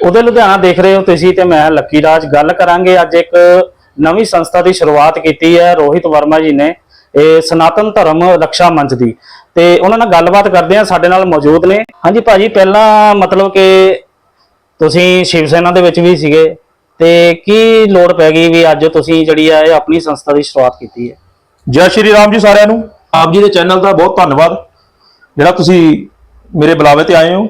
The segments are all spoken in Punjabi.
ਉਹਦੇ ਲੁਧਿਆਣਾ ਦੇਖ ਰਹੇ ਹੋ ਤੁਸੀਂ ਤੇ ਮੈਂ ਲੱਕੀ ਰਾਜ ਗੱਲ ਕਰਾਂਗੇ। ਅੱਜ ਇੱਕ ਨਵੀਂ ਸੰਸਥਾ ਦੀ ਸ਼ੁਰੂਆਤ ਕੀਤੀ ਹੈ, ਰੋਹਿਤ ਵਰਮਾ ਜੀ ਨੇ, ਇਹ ਸਨਾਤਨ ਧਰਮ ਰੱਖਿਆ ਮੰਚ ਦੀ। ਤੇ ਉਹਨਾਂ ਨਾਲ ਗੱਲਬਾਤ ਕਰਦੇ ਆ ਸਾਡੇ ਨਾਲ ਮੌਜੂਦ ਨੇ। ਹਾਂਜੀ ਭਾਜੀ, ਪਹਿਲਾਂ ਮਤਲਬ ਕਿ ਤੁਸੀਂ ਸ਼ਿਵ ਸੈਨਾ ਦੇ ਵਿੱਚ ਵੀ ਸੀਗੇ, ਤੇ ਕੀ ਲੋੜ ਪੈ ਗਈ ਵੀ ਅੱਜ ਤੁਸੀਂ ਜਿਹੜੀ ਆ, ਇਹ ਆਪਣੀ ਸੰਸਥਾ ਦੀ ਸ਼ੁਰੂਆਤ ਕੀਤੀ ਹੈ? ਜੈ ਸ਼੍ਰੀ ਰਾਮ ਜੀ ਸਾਰਿਆਂ ਨੂੰ। ਆਪ ਜੀ ਦੇ ਚੈਨਲ ਦਾ ਬਹੁਤ ਧੰਨਵਾਦ। ਜਿਹੜਾ ਤੁਸੀਂ ਮੇਰੇ ਬੁਲਾਵੇ ਤੇ ਆਏ ਹੋ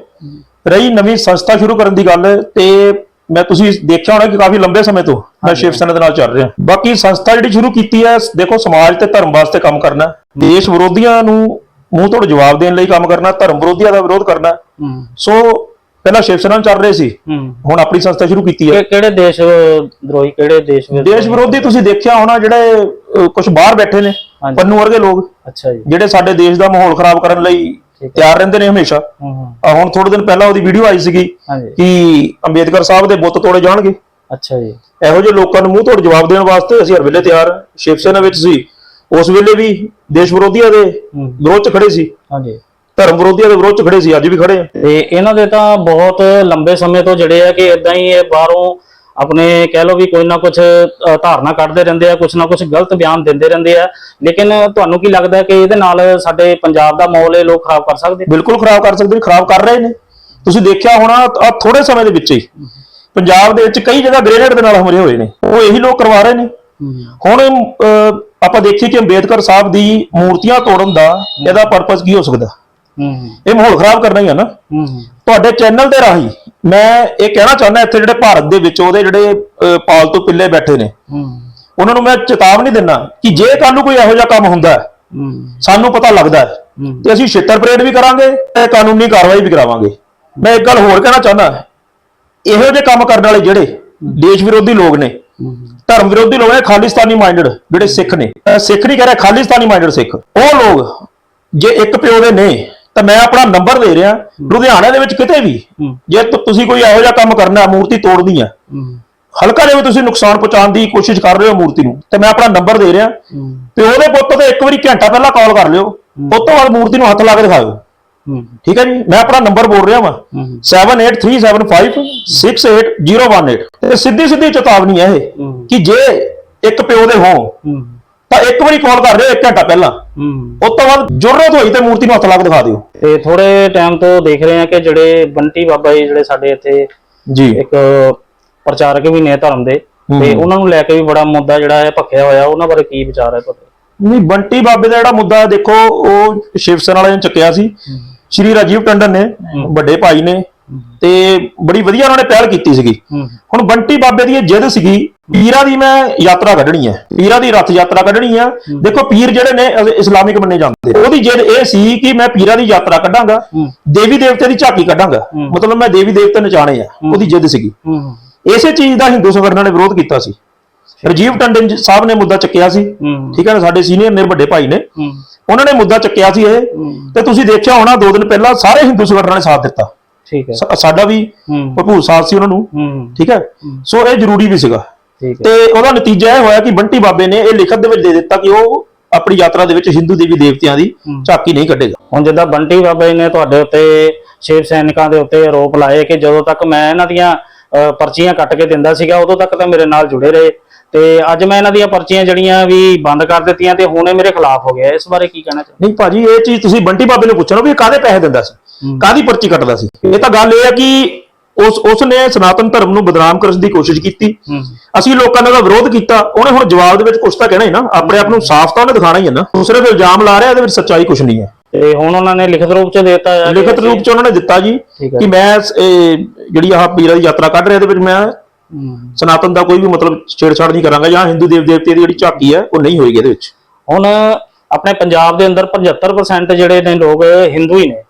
ਰਹੀ ਨਵੀਂ ਸੰਸਥਾ ਸ਼ੁਰੂ ਕਰਨ ਦੀ ਗੱਲ ਤੇ ਮੈਂ ਤੁਸੀਂ ਦੇਖਿਆ ਹੋਣਾ ਕਿ ਕਾਫੀ ਲੰਬੇ ਸਮੇਂ ਤੋਂ ਮੈਂ ਸ਼ਿਵ ਸੈਨਾ ਦੇ ਨਾਲ ਚੱਲ ਰਿਹਾ। ਬਾਕੀ ਸੰਸਥਾ ਜਿਹੜੀ ਸ਼ੁਰੂ ਕੀਤੀ ਹੈ ਦੇਖੋ ਸਮਾਜ ਤੇ ਧਰਮ ਵਾਸਤੇ ਕੰਮ ਕਰਨਾ ਦੇਸ਼ ਵਿਰੋਧੀਆਂ ਨੂੰ ਮੂੰਹ ਤੋੜ ਜਵਾਬ ਦੇਣ ਲਈ ਕੰਮ ਕਰਨਾ ਧਰਮ ਵਿਰੋਧੀਆਂ ਦਾ ਵਿਰੋਧ ਕਰਨਾ। ਸੋ ਪਹਿਲਾਂ ਸ਼ਿਵ ਸੈਨਾ ਚੱਲ ਰਹੇ ਸੀ ਹੁਣ ਆਪਣੀ ਸੰਸਥਾ ਸ਼ੁਰੂ ਕੀਤੀ ਹੈ। ਕਿਹੜੇ ਦੇਸ਼ ਦਰੋਹੀ ਕਿਹੜੇ ਦੇਸ਼ ਵਿਰੋਧੀ? ਦੇਸ਼ ਵਿਰੋਧੀ ਤੁਸੀਂ ਦੇਖਿਆ ਹੋਣਾ ਜਿਹੜੇ ਕੁਝ ਬਾਹਰ ਬੈਠੇ ਨੇ। ਪੰਨੂ ਵਰਗੇ ਲੋਕ ਅੱਛਾ ਜੀ। ਜਿਹੜੇ ਸਾਡੇ ਦੇਸ਼ ਦਾ ਮਾਹੌਲ ਖਰਾਬ ਕਰਨ ਲਈ। ਤਿਆਰ ਰਹਿੰਦੇ ਨੇ ਹਮੇਸ਼ਾ। ਆ ਹੁਣ ਥੋੜੇ ਦਿਨ ਪਹਿਲਾਂ ਉਹਦੀ ਵੀਡੀਓ ਆਈ ਸੀਗੀ ਕਿ ਅੰਬੇਦਕਰ ਸਾਹਿਬ ਦੇ ਬੁੱਤ ਤੋੜੇ ਜਾਣਗੇ। ਅੱਛਾ ਜੀ। ਇਹੋ ਜਿਹੇ ਲੋਕਾਂ ਨੂੰ ਮੂੰਹ ਤੋੜ ਜਵਾਬ ਦੇਣ ਵਾਸਤੇ ਅਸੀਂ ਹਰ ਵੇਲੇ ਤਿਆਰ। ਸ਼ਿਵ ਸੈਨਾ ਵਿੱਚ ਸੀ। ਉਸ ਵੇਲੇ ਵੀ ਦੇਸ਼ ਵਿਰੋਧੀਆਂ ਦੇ ਵਿਰੋਧ 'ਚ ਖੜੇ ਸੀ। ਹਾਂਜੀ। ਧਰਮ ਵਿਰੋਧੀਆਂ ਦੇ ਵਿਰੋਧ 'ਚ ਖੜੇ ਸੀ। ਅੱਜ ਵੀ ਖੜੇ ਹਾਂ। ਤੇ ਇਹਨਾਂ ਦੇ ਤਾਂ ਬਹੁਤ ਲੰਬੇ ਸਮੇਂ ਤੋਂ ਜਿਹੜੇ ਆ ਕਿ ਇਦਾਂ ਹੀ ਇਹ ਬਾਹਰੋਂ ਆਪਣੇ ਕਹਿ ਲਓ ਵੀ ਕੋਈ ਨਾ ਕੁਝ ਧਾਰਨਾ ਕੱਢਦੇ ਰਹਿੰਦੇ ਆ ਕੁਝ ਨਾ ਕੁਝ ਗਲਤ ਬਿਆਨ ਦਿੰਦੇ ਰਹਿੰਦੇ ਆ। ਲੇਕਿਨ ਤੁਹਾਨੂੰ ਕੀ ਲੱਗਦਾ ਕਿ ਇਹਦੇ ਨਾਲ ਸਾਡੇ ਪੰਜਾਬ ਦਾ ਮਾਹੌਲ ਇਹ ਲੋਕ ਖਰਾਬ ਕਰ ਸਕਦੇ? ਬਿਲਕੁਲ ਖਰਾਬ ਕਰ ਸਕਦੇ ਖਰਾਬ ਕਰ ਰਹੇ ਨੇ। ਤੁਸੀਂ ਦੇਖਿਆ ਹੋਣਾ ਥੋੜੇ ਸਮੇਂ ਦੇ ਵਿੱਚ ਹੀ ਪੰਜਾਬ ਦੇ ਵਿੱਚ ਕਈ ਜਗ੍ਹਾ ਗ੍ਰੇਨੇਡ ਦੇ ਨਾਲ ਹਮਲੇ ਹੋਏ ਨੇ। ਉਹ ਇਹੀ ਲੋਕ ਕਰਵਾ ਰਹੇ ਨੇ। ਹੁਣ ਆਪਾਂ ਦੇਖੀਏ ਕਿ ਅੰਬੇਦਕਰ ਸਾਹਿਬ ਦੀ ਮੂਰਤੀਆਂ ਤੋੜਨ ਦਾ ਇਹਦਾ ਪਰਪਸ ਕੀ ਹੋ ਸਕਦਾ? ਹੂੰ ਇਹ ਮਾਹੌਲ ਖਰਾਬ ਕਰਨਾ ਹੀ ਆ ਨਾ। ਹੂੰ। ਤੁਹਾਡੇ ਚੈਨਲ ਦੇ ਰਾਹੀਂ ਮੈਂ ਇਹ ਕਹਿਣਾ ਚਾਹੁੰਦਾ ਇੱਥੇ ਜਿਹੜੇ ਭਾਰਤ ਦੇ ਵਿੱਚ ਉਹਦੇ ਜਿਹੜੇ ਪਾਲਤੂ ਪਿੱਲੇ ਬੈਠੇ ਨੇ ਹੂੰ। ਉਹਨਾਂ ਨੂੰ ਮੈਂ ਚੇਤਾਵਨੀ ਦਿੰਦਾ ਕਿ ਜੇ ਕੱਲ ਨੂੰ ਕੋਈ ਇਹੋ ਜਿਹਾ ਕੰਮ ਹੁੰਦਾ ਸਾਨੂੰ ਪਤਾ ਲੱਗਦਾ ਤੇ ਅਸੀਂ ਛਿੱਤਰ ਪਰੇਡ ਵੀ ਕਰਾਂਗੇ ਤੇ ਕਾਨੂੰਨੀ ਕਾਰਵਾਈ ਵੀ ਕਰਾਵਾਂਗੇ। ਮੈਂ ਇੱਕ ਗੱਲ ਹੋਰ ਕਹਿਣਾ ਚਾਹੁੰਦਾ ਇਹੋ ਜਿਹੇ ਕੰਮ ਕਰਨ ਵਾਲੇ ਜਿਹੜੇ ਦੇਸ਼ ਵਿਰੋਧੀ ਲੋਕ ਨੇ ਧਰਮ ਵਿਰੋਧੀ ਲੋਕ ਨੇ ਖਾਲਿਸਤਾਨੀ ਮਾਈਂਡਡ ਜਿਹੜੇ ਸਿੱਖ ਨੇ ਸਿੱਖ ਨਹੀਂ ਕਹਿ ਰਿਹਾ ਖਾਲਿਸਤਾਨੀ ਮਾਈਂਡਡ ਸਿੱਖ ਉਹ ਲੋਕ ਜੇ ਇੱਕ ਪਿਓ ਦੇ ਨੇ ਤਾਂ ਮੈਂ ਆਪਣਾ ਨੰਬਰ ਦੇ ਰਿਹਾ ਲੁਧਿਆਣੇ ਦੇ ਵਿੱਚ ਕਿਤੇ ਵੀ। ਜੇ ਤੁਸੀਂ ਕੋਈ ਇਹੋ ਜਿਹਾ ਕੰਮ ਕਰਨਾ ਮੂਰਤੀ ਤੋੜਨੀ ਆ ਹਲਕਾ ਜਿਹਾ ਵੀ ਤੁਸੀਂ ਨੁਕਸਾਨ ਪਹੁੰਚਾਉਣ ਦੀ ਕੋਸ਼ਿਸ਼ ਕਰ ਰਹੇ ਹੋ ਮੂਰਤੀ ਨੂੰ ਤੇ ਮੈਂ ਆਪਣਾ ਨੰਬਰ ਦੇ ਰਿਹਾ ਤੇ ਉਹਦੇ ਪੁੱਤ ਤੇ ਇੱਕ ਵਾਰੀ ਘੰਟਾ ਪਹਿਲਾਂ ਕਾਲ ਕਰ ਲਿਓ ਉਸ ਤੋਂ ਬਾਅਦ ਮੂਰਤੀ ਨੂੰ ਹੱਥ ਲਾ ਕੇ ਦਿਖਾਓ ਹੂੰ। ਠੀਕ ਹੈ ਜੀ? ਮੈਂ ਆਪਣਾ ਨੰਬਰ ਬੋਲ ਰਿਹਾ ਵਾਂ। ਹੂੰ। 7837568018 ਤੇ ਸਿੱਧੀ ਸਿੱਧੀ ਚੇਤਾਵਨੀ ਹੈ ਇਹ। ਕਿ ਜੇ ਇੱਕ ਪਿਓ ਦੇ ਹੂੰ। ਤਾਂ ਇੱਕ ਵਾਰੀ ਕਾਲ ਕਰ ਲਿਓ 1 ਘੰਟਾ ਪਹਿਲਾਂ। ਹੂੰ। ਉਸ ਤੋਂ ਬਾਅਦ ਜ਼ਰੂਰਤ ਹੋਈ ਤੇ ਮੂਰਤੀ ਨੂੰ ਹੱਥ ਲਾ ਕੇ ਦਿਖਾ ਦਿਓ। ਤੇ ਥੋੜੇ ਟਾਈਮ ਤੋਂ ਦੇਖ ਰਹੇ ਆ ਕਿ ਜਿਹੜੇ ਬੰਟੀ ਬਾਬਾ ਜੀ ਜਿਹੜੇ ਸਾਡੇ ਇੱਥੇ ਜੀ। ਇੱਕ ਪ੍ਰਚਾਰਕ ਵੀ ਨੇ ਧਰਮ ਦੇ ਤੇ ਉਹਨਾਂ ਨੂੰ ਲੈ ਕੇ ਵੀ ਬੜਾ ਮੁੱਦਾ ਜਿਹੜਾ ਹੈ ਭਖਿਆ ਹੋਇਆ ਉਹਨਾਂ ਬਾਰੇ ਕੀ ਵਿਚਾਰ ਹੈ ਤੁਹਾਡੇ? ਨਹੀਂ ਬੰਟੀ ਬਾਬੇ ਦਾ ਜਿਹੜਾ ਮੁੱਦਾ ਹੈ ਦੇਖੋ ਉਹ ਸ਼ਿਵ ਸੈਨਾ ਵਾਲਿਆਂ ਨੇ ਚੱਕਿਆ ਸੀ। ਸ਼੍ਰੀ ਰਾਜੀਵ ਟੰਡਨ ਨੇ ਵੱਡੇ ਭਾਈ ਨੇ ਤੇ ਬੜੀ ਵਧੀਆ ਉਹਨਾਂ ਨੇ ਪਹਿਲ ਕੀਤੀ ਸੀਗੀ। ਹੁਣ ਬੰਟੀ ਬਾਬੇ ਦੀ ਇਹ ਜਿੱਦ ਸੀਗੀ ਪੀਰਾਂ ਦੀ ਮੈਂ ਯਾਤਰਾ ਕੱਢਣੀ ਹੈ। ਪੀਰਾਂ ਦੀ ਰੱਥ ਯਾਤਰਾ ਕੱਢਣੀ ਆ। ਦੇਖੋ ਪੀਰ ਜਿਹੜੇ ਨੇ ਇਸਲਾਮਿਕ ਮੰਨੇ ਜਾਂਦੇ ਉਹਦੀ ਜਿੱਦ ਇਹ ਸੀ ਕਿ ਮੈਂ ਪੀਰਾਂ ਦੀ ਯਾਤਰਾ ਕੱਢਾਂਗਾ। ਦੇਵੀ ਦੇਵਤੇ ਦੀ ਝਾਕੀ ਕੱਢਾਂਗਾ। ਮਤਲਬ ਮੈਂ ਦੇਵੀ ਦੇਵਤੇ ਨਚਾਣੇ ਆ ਉਹਦੀ ਜਿੱਦ ਸੀਗੀ। ਇਸੇ ਚੀਜ਼ ਦਾ ਹਿੰਦੂ ਸੰਗਠਨਾਂ ਨੇ ਵਿਰੋਧ ਕੀਤਾ ਸੀ। ਰਜੀਵ ਟੰਡਨ ਜੀ ਸਾਹਿਬ ਨੇ ਮੁੱਦਾ ਚੱਕਿਆ ਸੀ। ਠੀਕ ਹੈ ਨਾ ਸਾਡੇ ਸੀਨੀਅਰ ਨੇ ਵੱਡੇ ਭਾਈ ਨੇ। ਉਹਨਾਂ ਨੇ ਮੁੱਦਾ ਚੱਕਿਆ ਸੀ ਇਹ। ਤੇ ਤੁਸੀਂ ਦੇਖਿਆ ਹੋਣਾ ਦੋ ਦਿਨ ਪਹਿਲਾਂ ਸਾਰੇ ਹਿੰਦੂ ਸੰਗਠਨਾਂ ਨੇ ਸਾਥ ਦਿੱਤਾ। ਠੀਕ ਹੈ। ਸਾਡਾ ਵੀ ਭਰਪੂਰ ਸਾਥ ਸੀ ਉਹਨਾਂ ਨੂੰ। ਠੀਕ ਹੈ? ਸੋ ਇਹ ਜ਼ਰੂਰੀ ਵੀ ਸੀਗਾ। ਤੇ ਉਹਦਾ ਨਤੀਜਾ ਇਹ ਹੋਇਆ ਕਿ ਬੰਟੀ ਬਾਬੇ ਨੇ ਇਹ ਲਿਖਤ ਦੇ ਵਿੱਚ ਦੇ ਦਿੱਤਾ ਕਿ ਉਹ ਆਪਣੀ ਯਾਤਰਾ ਦੇ ਵਿੱਚ ਹਿੰਦੂ ਦੇਵੀ ਦੇਵਤਿਆਂ ਦੀ ਝਾਕੀ ਨਹੀਂ ਕੱਢੇਗਾ। ਹੁਣ ਜਿੱਦਾਂ ਬੰਟੀ ਬਾਬਾ ਨੇ ਤੁਹਾਡੇ ਉੱਤੇ ਸ਼ਿਵ ਸੈਨਿਕਾਂ ਦੇ ਉੱਤੇ ਆਰੋਪ ਲਾਏ ਕਿ ਜਦੋਂ ਤੱਕ ਮੈਂ ਇਹਨਾਂ ਦੀਆਂ ਪਰਚੀਆਂ ਕੱਟ ਕੇ ਦਿੰਦਾ ਸੀਗਾ ਉਦੋਂ ਤੱਕ ਤਾਂ ਮੇਰੇ ਨਾਲ ਜੁੜੇ ਰਹੇ। ਤੇ ਅੱਜ ਮੈਂ ਇਹਨਾਂ ਦੀਆਂ ਪਰਚੀਆਂ ਜਿਹੜੀਆਂ ਵੀ ਬੰਦ ਕਰ ਦਿੱਤੀਆਂ ਤੇ ਹੁਣ ਇਹ ਮੇਰੇ ਖਿਲਾਫ ਹੋ ਗਿਆ। ਇਸ ਬਾਰੇ ਕੀ ਕਹਿਣਾ ਚਾਹੁੰਦੇ ਨਹੀਂ ਭਾਜੀ ਇਹ ਚੀਜ਼ ਤੁਸੀਂ ਬੰਟੀ ਬਾਬੇ ਨੂੰ ਪੁੱਛਣਾ ਵੀ ਇਹ ਕਾਹਦੇ ਪੈਸੇ ਦਿੰਦਾ ਸੀ ਕਾਹਦੀ ਪਰਚੀ ਕੱਟਦਾ ਸੀ। ਇਹ ਤਾਂ ਗੱਲ ਇਹ ਹੈ ਕਿ ਉਸ ਉਸ ਨੇ ਸਨਾਤਨ ਧਰਮ ਨੂੰ ਬਦਨਾਮ ਕਰਨ ਦੀ ਕੋਸ਼ਿਸ਼ ਕੀਤੀ। ਅਸੀਂ ਲੋਕਾਂ ਉਹਦਾ ਵਿਰੋਧ ਕੀਤਾ ਉਹਨੇ ਹੁਣ ਜਵਾਬ ਦੇ ਵਿੱਚ ਕੁਝ ਤਾਂ ਕਹਿਣਾ ਹੀ ਨਾ। ਆਪਣੇ ਆਪ ਨੂੰ ਸਾਫ਼ ਤਾਂ ਉਹਨੇ ਦਿਖਾਣਾ ਹੀ ਹੈ ਨਾ। ਦੂਸਰੇ ਤੇ ਇਲਜ਼ਾਮ ਲਾ ਰਿਹਾ ਇਹਦੇ ਵਿੱਚ ਸੱਚਾਈ ਕੁਝ ਨਹੀਂ ਹੈ। ਤੇ ਹੁਣ ਉਹਨਾਂ ਨੇ ਲਿਖਤ ਰੂਪ ਚ ਦੇਤਾ ਲਿਖਤ ਰੂਪ ਚ ਉਹਨਾਂ ਨੇ ਦਿੱਤਾ ਜੀ। ਕਿ ਮੈਂ ਇਹ ਜਿਹੜੀ ਆਹ ਪੀਰਾਂ ਦੀ ਯਾਤਰਾ ਕੱਢ ਰਿਹਾ ਇਹਦੇ ਵਿੱਚ ਮੈਂ। ਸਨਾਤਨ ਦਾ ਕੋਈ ਵੀ ਮਤਲਬ ਛੇੜਛਾੜ ਨਹੀਂ ਕਰਾਂਗਾ ਜਾਂ ਹਿੰਦੂ ਦੇਵ ਦੇਵਤੇ ਦੀ ਜਿਹੜੀ ਝਾਕੀ ਹੈ ਉਹ ਨਹੀਂ ਹੋਏਗੀ ਇਹਦੇ ਵਿੱਚ। ਹੁਣ ਆਪਣੇ ਪੰਜਾਬ ਦੇ ਅੰਦਰ 75% ਜਿਹੜੇ ਨੇ ਲੋਕ ਹਿੰਦੂ ਹੀ ਨੇ।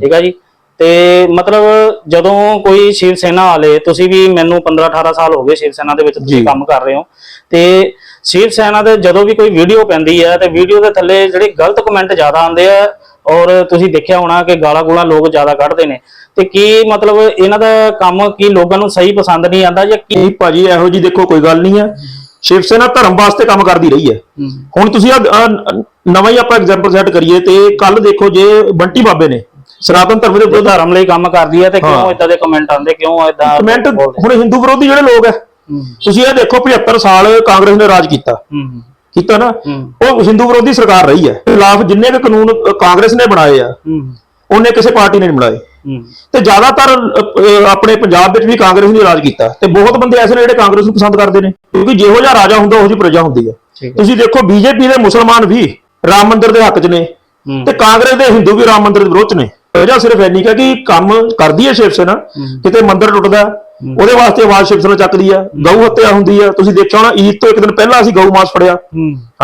ਠੀਕ ਹੈ ਜੀ? ਤੇ ਮਤਲਬ ਜਦੋਂ ਕੋਈ ਸ਼ਿਵ ਸੈਨਾ ਵਾਲੇ ਤੁਸੀਂ ਵੀ ਮੈਨੂੰ 15 18 ਸਾਲ ਹੋ ਗਏ ਸ਼ਿਵ ਸੈਨਾ ਦੇ ਵਿੱਚ ਤੁਸੀਂ। ਕੰਮ ਕਰ ਰਹੇ ਹੋ। ਤੇ ਸ਼ਿਵ ਸੈਨਾ ਦੇ ਜਦੋਂ ਵੀ ਕੋਈ ਵੀਡੀਓ ਪੈਂਦੀ ਹੈ ਤੇ ਵੀਡੀਓ ਦੇ ਥੱਲੇ ਜਿਹੜੇ ਗਲਤ ਕਮੈਂਟ ਜ਼ਿਆਦਾ ਆਉਂਦੇ ਆ ਔਰ ਤੁਸੀਂ ਦੇਖਿਆ ਹੋਣਾ ਕਿ ਗਾਲਾਂ ਗੂਲਾਂ ਲੋਕ ਜ਼ਿਆਦਾ ਕੱਢਦੇ ਨੇ। ਤੇ ਕੀ ਮਤਲਬ ਇਹਨਾਂ ਦਾ ਕੰਮ ਕੀ ਲੋਕਾਂ ਨੂੰ ਸਹੀ ਪਸੰਦ ਨਹੀਂ ਆਉਂਦਾ ਜਾਂ ਕੀ ਨਹੀਂ ਭਾਜੀ ਇਹੋ ਜੀ ਦੇਖੋ ਕੋਈ ਗੱਲ ਨਹੀਂ ਹੈ। ਸ਼ਿਵ ਸੈਨਾ ਧਰਮ ਵਾਸਤੇ ਕੰਮ ਕਰਦੀ ਰਹੀ ਹੈ। ਹੁਣ ਤੁਸੀਂ ਆਹ, ਨਵਾਂ ਹੀ ਆਪਾਂ ਐਗਜ਼ਾਮਪਲ ਸੈੱਟ ਕਰੀਏ ਤੇ ਕੱਲ ਦੇਖੋ ਜੇ ਬੰਟੀ ਬਾਬੇ ਨੇ ਸਨਾਤਨ ਧਰਮ ਦੇ ਵਿਰੁੱਧ ਧਰਮ ਲਈ ਕੰਮ ਕਰਦੀ ਹੈ ਤੇ ਕਿਉਂ। ਇਦਾਂ ਦੇ ਕਮੈਂਟ ਆਉਂਦੇ? ਕਿਉਂ ਇਦਾਂ ਕਮੈਂਟ ਹੁਣ ਹਿੰਦੂ ਵਿਰੋਧੀ ਜਿਹੜੇ ਲੋਕ ਹੈ ਤੁਸੀਂ ਇਹ ਦੇਖੋ 75 ਸਾਲ ਕਾਂਗਰਸ ਨੇ ਰਾਜ ਕੀਤਾ। ਕੀਤਾ ਨਾ ਉਹ ਹਿੰਦੂ ਵਿਰੋਧੀ ਸਰਕਾਰ ਰਹੀ ਹੈ। ਖਿਲਾਫ ਜਿੰਨੇ ਵੀ ਕਾਨੂੰਨ ਕਾਂਗਰਸ ਨੇ ਬਣਾਏ ਆ ਉਹਨੇ ਕਿਸੇ ਪਾਰਟੀ ਨੇ ਨਹੀਂ ਬਣਾਏ। ਤੇ ਜ਼ਿਆਦਾਤਰ ਆਪਣੇ ਪੰਜਾਬ ਵਿੱਚ ਵੀ ਕਾਂਗਰਸ ਨੇ ਰਾਜ ਕੀਤਾ ਤੇ ਬਹੁਤ ਬੰਦੇ ਐਸੇ ਨੇ ਜਿਹੜੇ ਕਾਂਗਰਸ ਨੂੰ ਪਸੰਦ ਕਰਦੇ ਨੇ ਕਿਉਂਕਿ ਜਿਹੋ ਜਿਹਾ ਰਾਜਾ ਹੁੰਦਾ ਉਹੋ ਜਿਹੀ ਪ੍ਰਜਾ ਹੁੰਦੀ ਹੈ। ਤੁਸੀਂ ਦੇਖੋ ਬੀਜੇਪੀ ਦੇ ਮੁਸਲਮਾਨ ਵੀ ਰਾਮ ਮੰਦਿਰ ਦੇ ਹੱਕ 'ਚ ਨੇ ਤੇ ਕਾਂਗਰਸ ਦੇ ਹਿੰਦੂ ਵੀ ਰਾਮ ਮੰਦਿਰ ਦੇ ਵਿਰੋਧ 'ਚ ਨੇ। ਵਜ੍ਹਾ ਸਿਰਫ ਇੰਨੀ ਕੁ ਕੰਮ ਕਰਦੀ ਹੈ ਸ਼ਿਵ ਸੈਨਾ ਕਿਤੇ ਮੰਦਿਰ ਟੁੱਟਦਾ ਉਹਦੇ ਵਾਸਤੇ ਆਵਾਜ਼ ਸ਼ਿਵ ਸੈਨਾ ਚੱਕਦੀ ਆ ਗਊ ਹੱਤਿਆ ਹੁੰਦੀ ਆ। ਤੁਸੀਂ ਦੇਖਿਆ ਹੋਣਾ ਈਦ ਤੋਂ ਇੱਕ ਦਿਨ ਪਹਿਲਾਂ ਅਸੀਂ ਗਊ ਮਾਸ ਫੜਿਆ।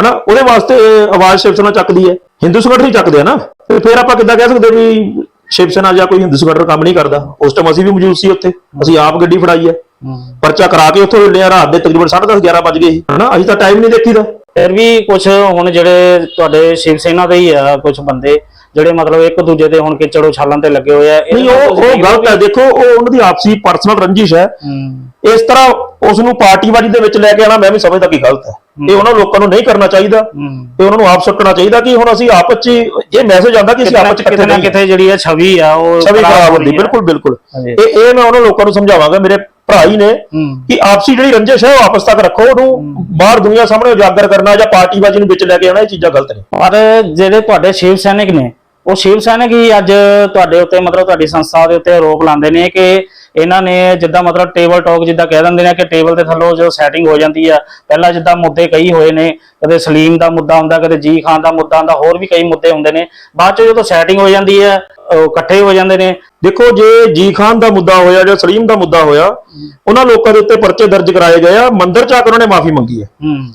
ਹਨਾ? ਉਹਦੇ ਵਾਸਤੇ ਆਵਾਜ਼ ਸ਼ਿਵ ਸੈਨਾ ਚੱਕਦੀ ਹੈ ਹਿੰਦੂ ਸੰਗਠਨ ਹੀ ਚੱਕਦੇ ਆ ਨਾ। ਤੇ ਫਿਰ ਆਪਾਂ ਕਿੱਦਾਂ ਕਹਿ ਸਕਦੇ ਵੀ ਸ਼ਿਵ ਸੈਨਾ ਜਾਂ ਕੋਈ ਹਿੰਦੂ ਸੰਗਠਨ ਕੰਮ ਨਹੀਂ ਕਰਦਾ। ਉਸ ਟਾਈਮ ਅਸੀਂ ਵੀ ਮੌਜੂਦ ਸੀ ਉੱਥੇ। ਅਸੀਂ ਆਪ ਗੱਡੀ ਫੜਾਈ ਹੂੰ। ਪਰਚਾ ਕਰਾ ਕੇ ਉੱਥੋਂ ਹਿੱਲਿਆ ਰਾਤ ਦੇ ਤਕਰੀਬਨ 10:30 11 ਵਜ ਗਏ ਹਨਾ? ਅਸੀਂ ਤਾਂ ਟਾਈਮ ਨਹੀਂ ਦੇਖੀਦਾ। ਫਿਰ ਵੀ ਕੁਝ ਹੁਣ ਜਿਹੜੇ ਤੁਹਾਡੇ ਸ਼ਿਵ ਸੈਨਾ ਦੇ ਹੀ ਆ ਕੁਝ ਬੰਦੇ। ਜਿਹੜੇ ਮਤਲਬ ਇੱਕ ਦੂਜੇ ਦੇ ਹੁਣ ਕਿਚੜ ਉਛਾਲਣ ਤੇ ਲੱਗੇ ਹੋਏ ਆ ਨਹੀਂ ਨਾਲ ਉਹ ਤੁਸੀਂ ਉਹ ਗਲਤ ਹੈ। ਦੇਖੋ ਉਹ ਉਹਨਾਂ ਦੀ ਆਪਸੀ ਪਰਸਨਲ ਰੰਜਿਸ਼ ਹੈ। ਹੂੰ। ਇਸ ਤਰ੍ਹਾਂ ਉਸ ਨੂੰ ਪਾਰਟੀਬਾਜ਼ੀ ਦੇ ਵਿੱਚ ਲੈ ਕੇ ਆਣਾ ਮੈਂ ਵੀ ਸਮਝਦਾ ਕਿ ਗਲਤ ਹੈ। ਇਹ ਉਹਨਾਂ ਲੋਕਾਂ ਨੂੰ ਨਹੀਂ ਕਰਨਾ ਚਾਹੀਦਾ ਹੂੰ। ਤੇ ਉਹਨਾਂ ਨੂੰ ਆਪ ਸੋਚਣਾ ਚਾਹੀਦਾ ਕਿ ਹੁਣ ਅਸੀਂ ਆਪਸ ਚ ਹੀ- ਇਹ ਮੈਸੇਜ ਆਉਂਦਾ ਕਿ ਅਸੀਂ ਆਪਸ ਚ ਇਕੱਠੇ ਕਿਤੇ ਨਾ ਨਹੀਂ ਕਿਤੇ ਜਿਹੜੀ ਆ ਛਵੀ ਆ ਉਹ ਛਵੀ ਖਰਾਬ ਹੁੰਦੀ। ਬਿਲਕੁਲ ਬਿਲਕੁਲ। ਹਾਂਜੀ। ਇਹ ਇਹ ਮੈਂ ਉਹਨਾਂ ਲੋਕਾਂ ਨੂੰ ਸਮਝਾਵਾਂਗਾ ਮੇਰੇ ਭਰਾ ਹੀ ਨੇ ਹੂੰ। ਕਿ ਆਪਸੀ ਜਿਹੜੀ ਰੰਜਿਸ਼ ਹੈ ਉਹ ਆਪਸ ਤੱਕ ਰੱਖੋ ਉਹਨੂੰ ਬਾਹਰ ਦੁਨੀਆ ਸਾਹਮਣੇ ਉਜਾਗਰ ਕਰਨਾ ਜਾਂ ਪਾਰਟੀਬਾਜ਼ੀ ਨੂੰ ਵਿੱਚ ਲੈ ਕੇ ਆਣਾ ਇਹ ਚੀਜ਼ਾਂ ਗਲਤ ਨੇ। ਪਰ ਜਿਹੜੇ ਤੁਹਾਡੇ ਸ਼ਿਵ ਸੈਨਿਕ ਨੇ ਉਹ ਸ਼ਿਵ ਸੈਨਿਕ ਹੀ ਅੱਜ ਤੁਹਾਡੇ ਉੱਤੇ, ਮਤਲਬ ਤੁਹਾਡੀ ਸੰਸਥਾ ਦੇ ਉੱਤੇ ਆਰੋਪ ਲਾਉਂਦੇ ਨੇ ਕਿ ਇਹਨਾਂ ਨੇ ਜਿੱਦਾਂ ਮਤਲਬ ਟੇਬਲ ਟਾਕ ਜਿੱਦਾਂ ਕਹਿ ਦਿੰਦੇ ਨੇ ਕਿ ਟੇਬਲ ਤੇ ਥੱਲੋਂ ਜੋ ਸੈਟਿੰਗ ਹੋ ਜਾਂਦੀ ਆ, ਪਹਿਲਾਂ ਜਿੱਦਾਂ ਮੁੱਦੇ ਕਈ ਹੋਏ ਨੇ, ਕਦੇ ਸਲੀਮ ਦਾ ਮੁੱਦਾ ਹੁੰਦਾ, ਕਦੇ ਜੀ ਖਾਨ ਦਾ ਮੁੱਦਾ ਹੁੰਦਾ, ਹੋਰ ਵੀ ਕਈ ਮੁੱਦੇ ਹੁੰਦੇ ਨੇ। ਬਾਅਦ ਚ ਜਦੋਂ ਸੈਟਿੰਗ ਹੋ ਜਾਂਦੀ ਹੈ ਇਕੱਠੇ ਹੋ ਜਾਂਦੇ ਨੇ। ਦੇਖੋ ਜੇ ਜੀ ਖਾਨ ਦਾ ਮੁੱਦਾ ਹੋਇਆ ਜਾਂ ਸਲੀਮ ਦਾ ਮੁੱਦਾ ਹੋਇਆ ਉਹਨਾਂ ਲੋਕਾਂ ਦੇ ਉੱਤੇ ਪਰਚੇ ਦਰਜ ਕਰਾਏ ਗਏ ਆ। ਮੰਦਿਰ ਚ ਆ ਕੇ ਉਹਨਾਂ ਨੇ ਮਾਫੀ ਮੰਗੀ ਹੈ।